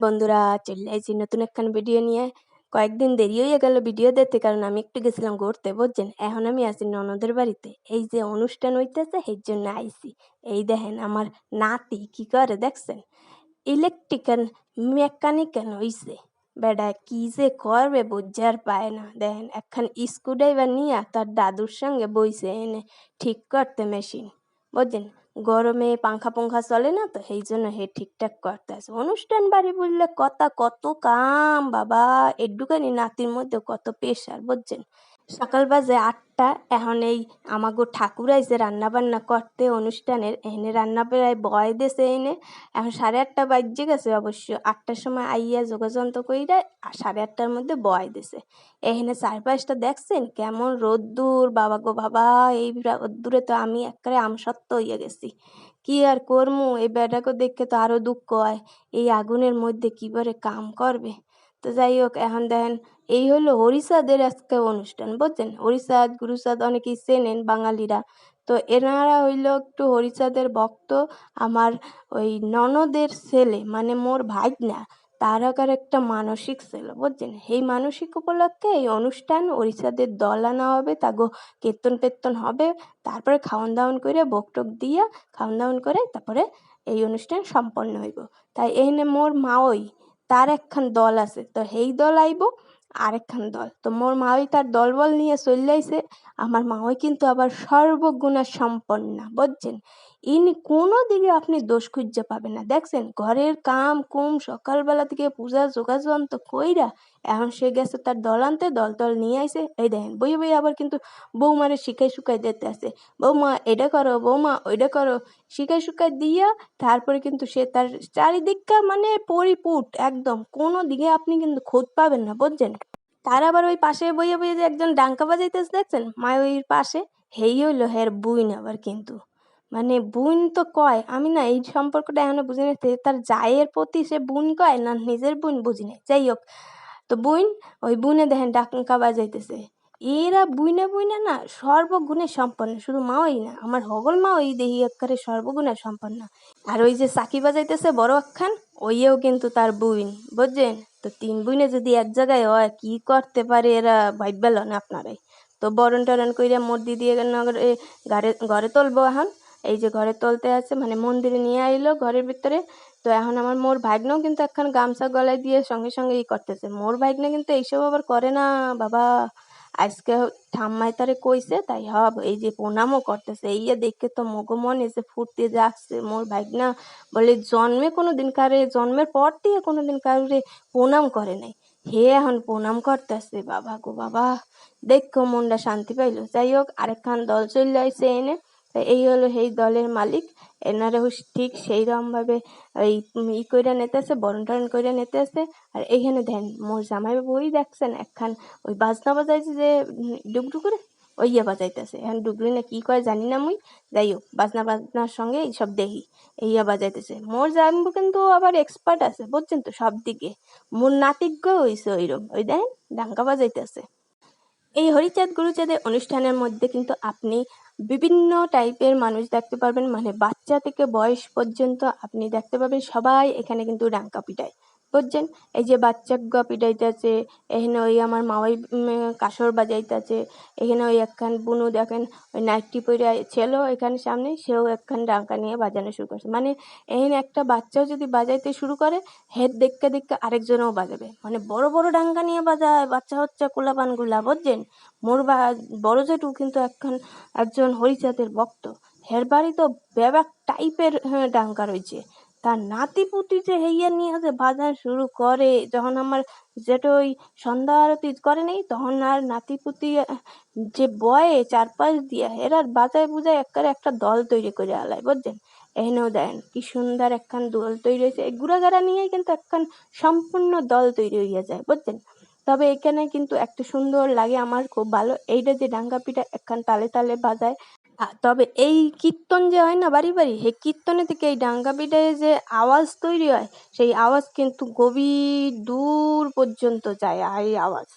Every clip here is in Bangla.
বন্ধুরা চলে আইছি নতুন একখান ভিডিও নিয়ে। কয়েকদিন দেরি হয়ে গেল ভিডিও দেখতে, কারণ আমি একটু গেছিলাম ঘুরতে, বুঝছেন? এখন আমি আছি ননদের বাড়িতে। এই যে অনুষ্ঠান হইতেছে, সেই জন্য আইছি এই দেখেন আমার নাতি কি করে, দেখছেন? ইলেকট্রিক্যাল মেকানিক্যাল হইছে। বেডা, কি যে করবে বুঝার পায় না। দেখেন, একখান স্ক্রুড্রাইভার নিয়ে তার দাদুর সঙ্গে বইছে এনে ঠিক করতে মেশিন বুঝছেন? গরমে পাংখা পাংখা চলে না তো? সেই জন্য হে ঠিকঠাক করতে আছে অনুষ্ঠান বাড়ি বললে কথা কত কাম, বাবা। এডুকানি নাতির মধ্যে কত পেশার বুঝছেন? সকাল বাজে আটটা, এখন এই আমাগো ঠাকুর আইছে রান্না বান্না করতে, অনুষ্ঠানের এনে রান্না প্রায় বয় দেশে এনে, এখন সাড়ে আটটা বাজে গেছে অবশ্য, আটটার সময় আইয়া যোগাযন্ত্র কইরা সাড়ে আটটার মধ্যে বয় দেশে এখানে চারপাশটা দেখছেন? কেমন রোদ্দুর, বাবা গো বাবা, এই রোদ্দুরে তো আমি একবারে আমসত্ত্ব হইয়া গেছি। কি আর করমু? এই বেটাকে দেখে তো আরও দুঃখ হয়। এই আগুনের মধ্যে কীভাবে কাম করবে? তো যাই হোক, এখন দেখেন এই হলো হরিষাদের আজকে অনুষ্ঠান, বুঝছেন? হরিষাদ গুরুসাদ অনেকেই চেনেন, বাঙালিরা। তো এনারা হইল একটু হরিচাঁদের ভক্ত। আমার ওই ননদের ছেলে মানে মোর ভাইগনা, তার আকার একটা মানসিক ছিল, বুঝছেন? এই মানসিক উপলক্ষে এই অনুষ্ঠান ওড়িশাদের দল আনা হবে, তাগো কীর্তন পেত্তন হবে। তারপরে খাওয়ান দাওয়ান করে ভোগ টোক দিয়া খাওয়ান দাওয়ান করে তারপরে এই অনুষ্ঠান সম্পন্ন হইব। তাই এখানে মোর মাওই তার একখান দল আছে। তো সেই দল আইব আরেকখান দল। তো মোর মাওই তার দলবল নিয়ে চলে আইছে, আমার মাওই কিন্তু আবার সর্বগুণা সম্পন্না বুঝছেন? ইনি কোনো দিকে আপনি দোষ খুঁজে পাবেন না। দেখছেন, ঘরের কাম, কুম, সকালবেলা থেকে পূজা যোগাযন্ত্র কইরা এখন সে গেছে তার দল আনতে দল টল নিয়ে আইসে এই দেখেন বই বই আবার কিন্তু বৌমারে শিখাই শুকাই দিতে আছে। বৌমা, এটা করো, বৌমা, ওইটা করো। শিখাই শুকাই দিয়া তারপরে কিন্তু সে তার চারিদিকটা মানে পরিপুট একদম। কোনো দিকে আপনি কিন্তু খোঁজ পাবেন না, বুঝছেন? তার আবার ওই পাশে বইয়ে বইয়ে যে একজন ডাঙ্কা বাজাইতেছে, দেখছেন? মায়ের পাশে, হেই হইল হের বুইন আবার কিন্তু। মানে বোন তো কয়, আমি না এই সম্পর্কটা এখনও বুঝি না। তার জায়ের প্রতি সে বোন কয় না নিজের বোন বুঝি না যাই হোক, তো বোন, ওই বোনে দেখেন ডাকা বাজাইতেছে। এরা বুইনে বুইনে না সর্বগুণে সম্পন্ন, শুধু মাওই না, আমার হগল মা ওই দেহি একবারে সর্বগুণে সম্পন্ন। আর ওই যে সাকি বাজাইতেছে বড় একখান ওইও কিন্তু তার বুইন, বুঝছেন? তো তিন বুইনে যদি এক জায়গায় হয়, কি করতে পারে এরা ভাইবেল না আপনারাই। তো বরণ টরণ কইরা মোর দিদি নগরে ঘরে ঘরে তুলবো এখন। এই যে ঘরে তুলতে আছে মানে মন্দিরে নিয়ে আইলো ঘরের ভিতরে। তো এখন আমার মোর ভাগ্নেও কিন্তু একখান গামছা গলায় দিয়ে সঙ্গে সঙ্গে ই করতেছে। মোর ভাগ্নে কিন্তু এইসব আবার করে না, বাবা। আজকে ঠাম্মাই তারে কইছে, তাই হব, এই যে প্রণামও করতেছে। ইয়ে দেখে তো মগো মনে যে ফুটতে যাচ্ছে। মোর ভাগ্না বলে, জন্মে কোনো দিন কারে, জন্মের পর দিয়ে কোনো দিন কারোরে প্রণাম করে নাই। হে এখন প্রণাম করতেছে, বাবা গো বাবা। দেখো মনটা শান্তি পাইলো। যাই হোক, আরেকখান দল চলে আইসে এনে। এই হলো সেই দলের মালিক। এনারাও ঠিক সেই ভাবে ওই ই কইরা নিতেছে, বরণ টরণ করে কইরা নিতেছে। আর এইখানে দেন, মোর জামাই বই দেখছেন, একখান ওই বাজনা বাজাইছে যে ডুগডুগ করে? ওই ইয়ে বাজাইতেছে। এখন ডুগলি না কি করে জানি না মুই। যাই হোক বাজনা বাজনার সঙ্গে এইসব দেখি ইয়া বাজাইতেছে। মোর জামবু কিন্তু আবার এক্সপার্ট আছে, বুঝছেন তো, সব দিকে। মোর নাতিজ্ঞ হইছে ওইরকম। ওই দেন ডাঙ্কা বাজাইতেছে। এই হরিচাঁদ গুরুচাঁদের অনুষ্ঠানের মধ্যে কিন্তু আপনি বিভিন্ন টাইপের মানুষ দেখতে পারবেন। মানে বাচ্চা থেকে বয়স পর্যন্ত আপনি দেখতে পাবেন। সবাই এখানে কিন্তু ডাঙ্কা পিটায় বুঝছেন এই যে বাচ্চা পিটাইতেছে এখানে ওই আমার মাওয়াই কাসর বাজাইতেছে এখানে ওই একখান বুনু দেখেন ওই নাইটটি পরে ছিল এখানে সামনে সেও একখান ডাঙ্কা নিয়ে বাজানো শুরু করছে। মানে এখানে একটা বাচ্চাও যদি বাজাইতে শুরু করে হেড দেখতে দেখতে আরেকজনও বাজাবে। মানে বড় বড় ডাঙ্কা নিয়ে বাজায় বাচ্চা হচ্ছে কোলাপানগুলা বুঝছেন? মোর বা বড় জেঠু কিন্তু একখান একজন হরিচাঁদের ভক্ত। হের বাড়ি তো ব্যাবাক টাইপের হ্যাঁ, ডাঙ্কা রয়েছে তার নাতিপুতি যে হেইয়া নিয়ে যে বাজার শুরু করে, যখন আমার যেটা ওই সন্ধ্যা আরতি করে নেই, তখন আর নাতিপুতি যে বয়ে চারপাশ দিয়া, এরা বাজায় বুঝায় একবারে একটা দল তৈরি করে আলায়, বুঝছেন? এখানেও দেন কি সুন্দর একখান দল তৈরি হয়েছে। এই গুড়াগাড়া নিয়েই কিন্তু একখান সম্পূর্ণ দল তৈরি হইয়া যায়, বুঝছেন? তবে এখানে কিন্তু একটা সুন্দর লাগে, আমার খুব ভালো। এইটা যে ডাঙ্গা পিঠা একখান তালে তালে বাজায় তবে এই কীর্তন যে হয় না বাড়ি বাড়ি, সেই কীর্তনে থেকে এই ডাঙ্গা পিঠায় যে আওয়াজ তৈরি হয়, সেই আওয়াজ কিন্তু গভীর দূর পর্যন্ত যায় এই আওয়াজ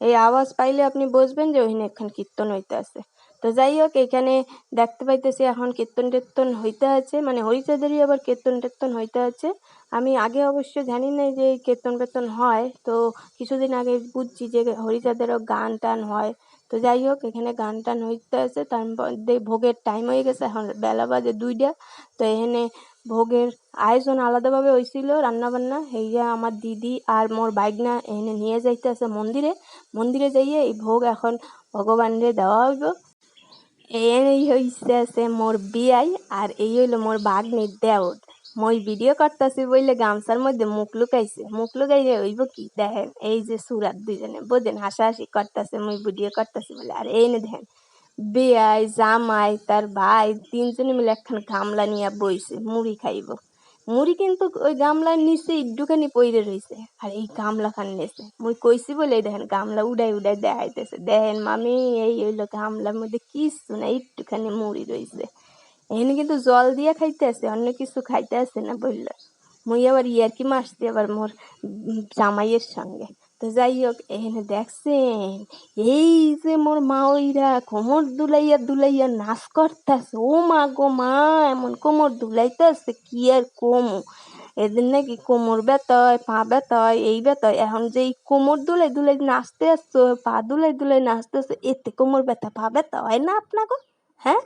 এই আওয়াজ পাইলে আপনি বুঝবেন যে ওইখানে একখান কীর্তন হইতে আছে। তো যাই হোক, এখানে দেখতে পাইতেছি এখন কীর্তন টীর্তন হইতে আছে মানে হরিচাঁদেরই আবার কীর্তন টীর্তন হইতে আছে। আমি আগে অবশ্য জানি না যে কীর্তন টীর্তন হয়, তো কিছুদিন আগে বুঝছি যে হরিচাঁদেরও গান টান হয়। তো যাই হোক এখানে গান টান হইতে আছে, তার মধ্যে ভোগের টাইম হয়ে গেছে, এখন বেলা বাজে দুইটা। তো এখানে ভোগের আয়োজন আলাদাভাবে হয়েছিল রান্নাবান্না। এইয়া আমার দিদি আর মোর বাইকনা এখানে নিয়ে যাইতে আছে মন্দিরে। মন্দিরে যাইয়ে এই ভোগ এখন ভগবানরে দেওয়া হইব। এই হইছে আছে মোর বিয়াই, আর এই হইল মোর বাগনির দেওর। মই ভিডিও করতেছি বইলে গামছার মধ্যে মুখ লুকাইছে। মুখ লুকাইলে হইব কি? দেখেন, এই যে সুরাত দুজনে বোঝেন হাসাহাসি করতেছে, মই ভিডিও করতেছি বলে। আর এই নে দেখেন, বিয়াই, জামাই, তার ভাই তিনজনে মিলে একখান গামলা নিয়ে বইছে, মুড়ি খাইব। মুড়ি কিন্তু ওই গামলার নিচে একটুখানি পইরে রইছে, আর এই গামলা খান নেছে মুই কইছি বলে দেখেন, গামলা উড়াই উড়াই দেখাইতেছে। দেখেন, মামি, এই হইল গামলার মধ্যে কিছু না, একটুখানি মুড়ি রইছে। এখানে কিন্তু জল দিয়ে খাইতে আছে, অন্য কিছু খাইতে আছে না বলল মুই আবার ইয়ারকি মারছি আবার মোর জামাইয়ের সঙ্গে। তো যাই হোক, এখানে দেখছেন, এই যে মোর মা ওইরা কোমর দুলাইয়া দুলাইয়া নাচ করতেছে। ও মা গো মা, এমন কোমর দুলাইতেছে, কি আর কমু? এদের নাকি কোমর ব্যথা হয় পা ব্যথা হয় এই ব্যথা এখন যে এই কোমর দুলাই দুলাই নাচতে আসছো, পা দুলাই দুলাই নাচতে আসছো এতে কোমর ব্যথা, পা ব্যথা, হয় না আপনাকে হ্যাঁ?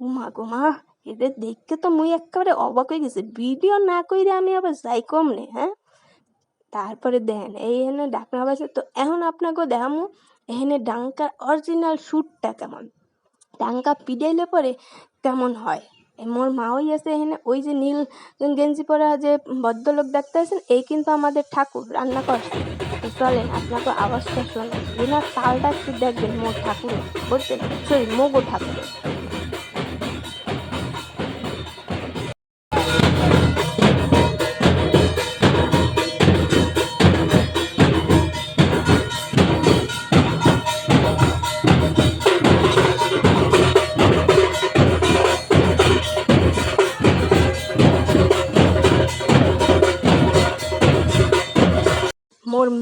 ও মা গো মা এদের দেখতে তো মুই একেবারে অবাক হয়ে গেছি ভিডিও না কইরে আমি আবার যাই কমনে হ্যাঁ তারপরে দেন এই এখানে ডাকনা বাজে তো এখন আপনাকে দেখামু এখানে ডাঙ্কার অরিজিনাল শ্যুটটা কেমন ডাঙ্কা পিডাইলে পরে কেমন হয় মোর মা ওই আছে এখানে ওই যে নীল গেঞ্জি পরা যে ভদ্রলোক দেখতে আছেন এই কিন্তু আমাদের ঠাকুর রান্না করছে চলেন আপনাকে আওয়াজটা শোনেন এনার তালটা একটু দেখবেন মোর ঠাকুরের বুঝছেন সরি মোগো ঠাকুরের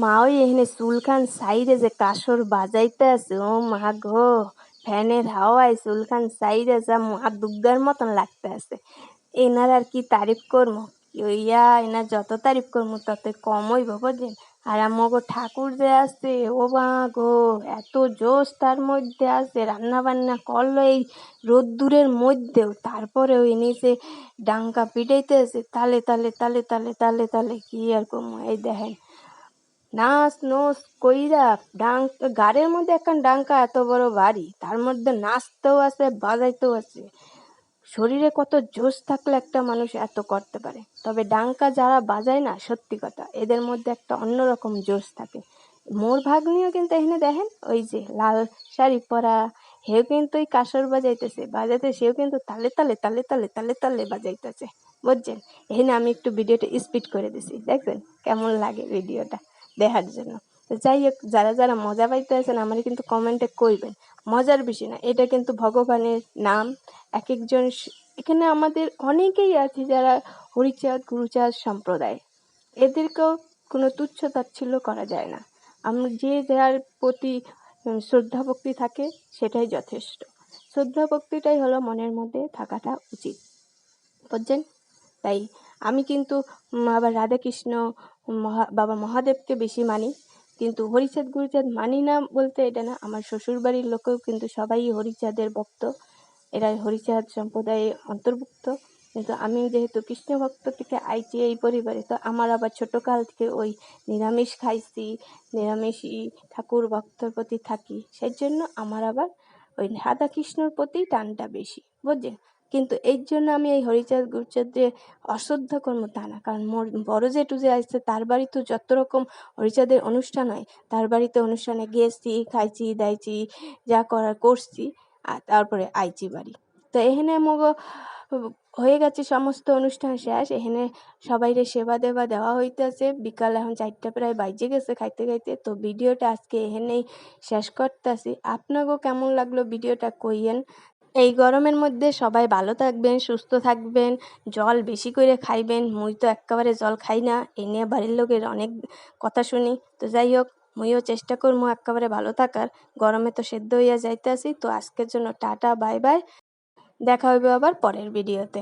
মাও এখানে চুলখান সাইডে যে কাসর বাজাইতে আছে, ও মা গো, ফ্যানের হাওয়ায় চুলখান সাইডে যা মা দুর্গার মতন লাগতে আছে। এনার আর কি তারিফ করব ইয়া এনার যত তারিফ করব তত কম হইব বুঝলেন আর আমাগো ঠাকুর যে আছে, ও মা গো, এত জোশ তার মধ্যে আছে রান্না বান্না করল এই রোদ্দুরের মধ্যেও। তারপরেও ইনি যে ডাঙ্কা পিটাইতে আছে, তালে তালে তালে তালে তালে তালে কি আর করব এই দেখেন নাচ, নোচ, কইরা ডাং গাড়ির মধ্যে একখান ডাঙ্কা এত বড় বাড়ি, তার মধ্যে নাচতেও আছে, বাজাইতেও আছে। শরীরে কত জোশ থাকলে একটা মানুষ এত করতে পারে। তবে ডাঙ্কা যারা বাজায় না, সত্যি কথা, এদের মধ্যে একটা অন্যরকম জোশ থাকে। মোর ভাগ্নিও কিন্তু এখানে দেখেন, ওই যে লাল শাড়ি পরা, হেও কিন্তু ওই কাসর বাজাইতেছে, বাজাইতে সেও কিন্তু তালে তালে তালে তালে তালে তালে বাজাইতেছে। বুঝছেন? এখানে আমি একটু ভিডিওটা স্পিড করে দিছি, দেখবেন? কেমন লাগে ভিডিওটা। দেখার জন্য। তো যাই হোক, যারা যারা মজা পাইতে আছেন, আমার কিন্তু কমেন্টে কইবেন। মজার বিষয় না, এটা কিন্তু ভগবানের নাম। এক একজন এখানে আমাদের অনেকেই আছে যারা হরিচাঁদ, গুরুচাঁদ সম্প্রদায়। এদেরকেও কোনো তুচ্ছ তাচ্ছিল্য করা যায় না। আমরা যে যার প্রতি শ্রদ্ধা ভক্তি থাকে, সেটাই যথেষ্ট। শ্রদ্ধা ভক্তিটাই হলো মনের মধ্যে থাকাটা উচিত। বুঝছেন? তাই আমি কিন্তু আবার রাধাকৃষ্ণ মহা, বাবা মহাদেবকে বেশি মানি। কিন্তু হরিচাঁদ গুরুচাঁদ মানি না বলতে এটা না। আমার শ্বশুর বাড়ির লোকেও কিন্তু সবাই হরিচাঁদের ভক্ত। এরা হরিচাঁদ সম্প্রদায়ে অন্তর্ভুক্ত। কিন্তু আমি যেহেতু কৃষ্ণ ভক্ত থেকে আইছি এই পরিবারে, তো আমার আবার ছোটোকাল থেকে ওই নিরামিষ খাইছি, নিরামিষই ঠাকুর ভক্তর প্রতি থাকি। সেই জন্য আমার আবার ওই রাধা কৃষ্ণর প্রতি টানটা বেশি বুঝছেন কিন্তু এর জন্য আমি এই হরিচাঁদ গুরুচাঁদে অশ্রদ্ধ করব তা না। কারণ মোর, বড় জেঠু যে আসছে, তার বাড়িতেও যত রকম হরিচাঁদের অনুষ্ঠান হয়, তার বাড়িতে অনুষ্ঠানে গেছি খাইছি, দাইছি, যা করার করছি, আর তারপরে আইছি বাড়ি। তো এখানে মগ, হয়ে গেছে সমস্ত অনুষ্ঠান শেষ। এখানে সবাইরে সেবা দেবা দেওয়া হইতেছে। বিকাল এখন চারটা প্রায় বাজে গেছে খাইতে খাইতে। তো ভিডিওটা আজকে এখানেই শেষ করতেছি। আপনাকেও কেমন লাগল ভিডিওটা কইয়েন? এই গরমের মধ্যে সবাই ভালো থাকবেন, সুস্থ থাকবেন, জল বেশি করে খাইবেন। মুই তো একেবারে জল খাই না এই নিয়ে বাড়ির লোকের অনেক কথা শুনি। তো যাই হোক, মুইও চেষ্টা করব একেবারে ভালো থাকার। গরমে তো সেদ্ধ হইয়া যাইতে আসি তো আজকের জন্য টাটা, বাই বাই। দেখা হইবে আবার পরের ভিডিওতে।